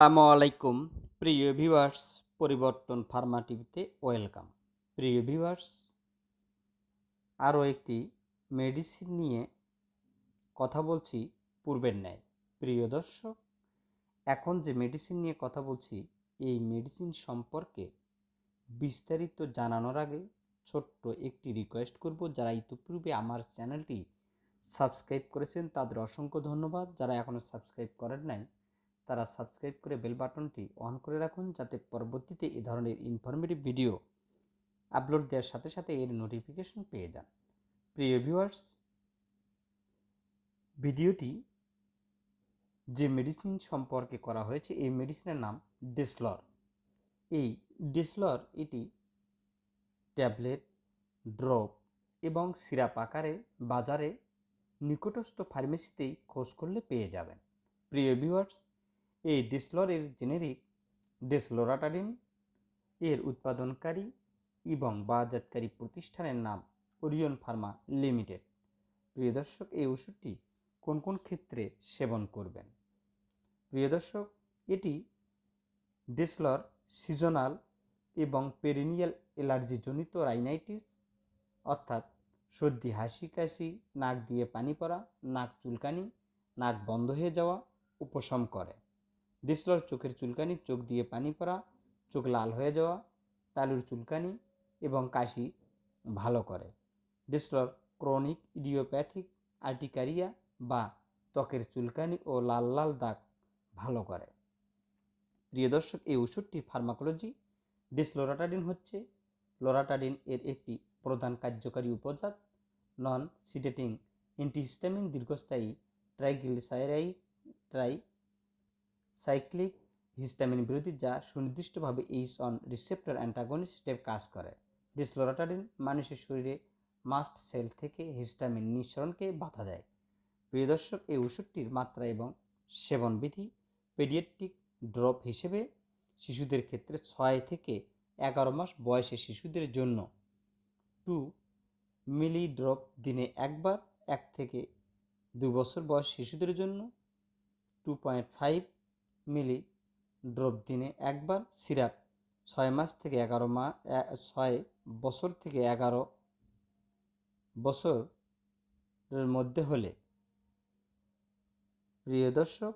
আসসালামু আলাইকুম। প্রিয় ভিউয়ার্স, পরিবর্তন ফার্মা টিভিতে ওয়েলকাম। প্রিয় ভিউয়ার্স, আরও একটি মেডিসিন নিয়ে কথা বলছি পূর্বের ন্যায়। প্রিয় দর্শক, এখন যে মেডিসিন নিয়ে কথা বলছি, এই মেডিসিন সম্পর্কে বিস্তারিত জানানোর আগে ছোট্ট একটি রিকোয়েস্ট করব যারা ইতিপূর্বে আমার চ্যানেলটি সাবস্ক্রাইব করেছেন, তাদের অসংখ্য ধন্যবাদ। যারা এখনও সাবস্ক্রাইব করেন নাই তারা সাবস্ক্রাইব করে বেল বাটনটি অন করে রাখুন যাতে পরবর্তীতে এ ধরনের ইনফরমেটিভ ভিডিও আপলোড দেওয়ার সাথে সাথে এর নোটিফিকেশন পেয়ে যান। প্রিয় ভিউয়ার্স ভিডিওটি যে মেডিসিন সম্পর্কে করা হয়েছে, এই মেডিসিনের নাম ডেসলর এই ডেসলর এটি ট্যাবলেট, ড্রপ এবং সিরাপ আকারে বাজারে নিকটস্থ ফার্মেসিতেই খোঁজ করলে পেয়ে যাবেন। প্রিয় ভিউয়ার্স এই ডিসলরের জেনেরিক ডেসলোরাটারিন এর উৎপাদনকারী এবং বাজারকারী প্রতিষ্ঠানের নাম ওরিয়ন ফার্মা লিমিটেড। প্রিয় দর্শক, এই ওষুধটি কোন কোন ক্ষেত্রে সেবন করবেন? প্রিয় দর্শক, এটি ডেসলর সিজনাল এবং পেরিনিয়াল অ্যালার্জিজনিত রাইনাইটিস, অর্থাৎ সর্দি, হাসি, কাশি, নাক দিয়ে পানি পড়া, নাক চুলকানি, নাক বন্ধ হয়ে যাওয়া, উপশম করে। ডিসলর চোখের চুলকানি, চোখ দিয়ে পানি পড়া, চোখ লাল হয়ে যাওয়া, তালুর চুলকানি এবং কাশি ভালো করে। ডিসলর ক্রনিক ইডিওপ্যাথিক আর্টিকারিয়া বা ত্বকের চুলকানি ও লাল লাল দাগ ভালো করে। প্রিয় দর্শক, এই ওষুধটি ফার্মাকোলজি। ডিসলোরাটাডিন হচ্ছে, লোরাটাডিন এর একটি প্রধান কার্যকারী উপজাত নন সিডেটিং অ্যান্টিহিস্টামিন দীর্ঘস্থায়ী ট্রাইগ্লিসাইরাইড ট্রাই সাইক্লিক হিস্টামিন বিরোধী যা সুনির্দিষ্টভাবে এইচ অন রিসেপ্টর অ্যান্টাগনিস্ট হিসেবে কাজ করে। ডিসলোরাটাডিন মানুষের শরীরে মাস্ট সেল থেকে হিস্টামিন নিঃসরণকে বাধা দেয়। প্রিয় দর্শক, এই ওষুধটির মাত্রা এবং সেবনবিধি পেডিয়াট্রিক ড্রপ হিসেবে শিশুদের ক্ষেত্রে ছয় থেকে এগারো মাস বয়সের শিশুদের জন্য টু মিলি ড্রপ দিনে একবার, এক থেকে দু বছর বয়স শিশুদের জন্য two point five milli drop দিনে একবার সিরাপ ছয় মাস থেকে এগারো মা ছয় বছর থেকে এগারো বছরের মধ্যে হলে। প্রিয় দর্শক,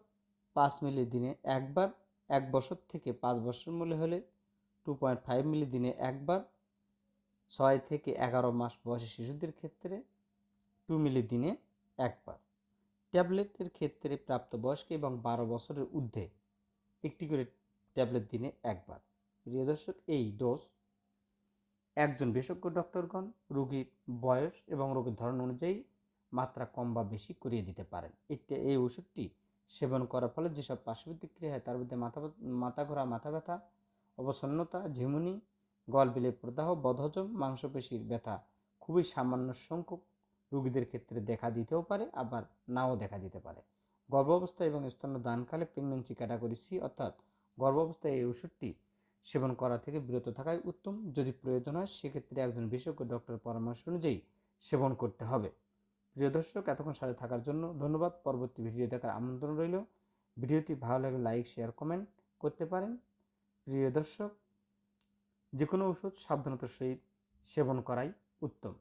পাঁচ মিলি দিনে একবার, এক বছর থেকে পাঁচ বছর মূল্য হলে টু পয়েন্ট ফাইভ মিলি দিনে একবার, ছয় থেকে এগারো মাস বয়সী শিশুদের ক্ষেত্রে টু মিলি দিনে একবার। ট্যাবলেটের ক্ষেত্রে প্রাপ্তবয়স্ক এবং বারো বছরের ঊর্ধ্বে একটি করে ট্যাবলেট দিনে একবার। প্রিয় দর্শক, এই ডোজ একজন বিশেষজ্ঞ ডক্টরগণ রোগীর বয়স এবং রোগের ধরন অনুযায়ী মাত্রা কম বা বেশি করিয়ে দিতে পারেন। এটি এই ওষুধটি সেবন করার ফলে যেসব পার্শ্বপ্রতিক্রিয়া হয় তার মধ্যে মাথা মাথা ঘোরা, মাথা ব্যথা, অবসন্নতা, ঝিমুনি, গলবিলে প্রদাহ, বদহজম, মাংসপেশির ব্যথা খুবই সামান্য সংখ্যক রোগীদের ক্ষেত্রে দেখা দিতেও পারে, আবার নাও দেখা দিতে পারে। গর্ভাবস্থা এবং স্তন্যদানকালে প্রেগনেন্সি ক্যাটাগরি সি অর্থাৎ গর্ভাবস্থায় এই ওষুধটি সেবন করা থেকে বিরত থাকাই উত্তম। যদি প্রয়োজন হয়, সেক্ষেত্রে একজন বিশেষজ্ঞ ডক্টরের পরামর্শ অনুযায়ী সেবন করতে হবে। প্রিয় দর্শক, এতক্ষণ সাথে থাকার জন্য ধন্যবাদ। পরবর্তী ভিডিও দেখার আমন্ত্রণ রইল। ভিডিওটি ভালো লাগলে লাইক শেয়ার কমেন্ট করতে পারেন। প্রিয় দর্শক যে কোনো ওষুধ সাবধানতার সহিত সেবন করাই উত্তম।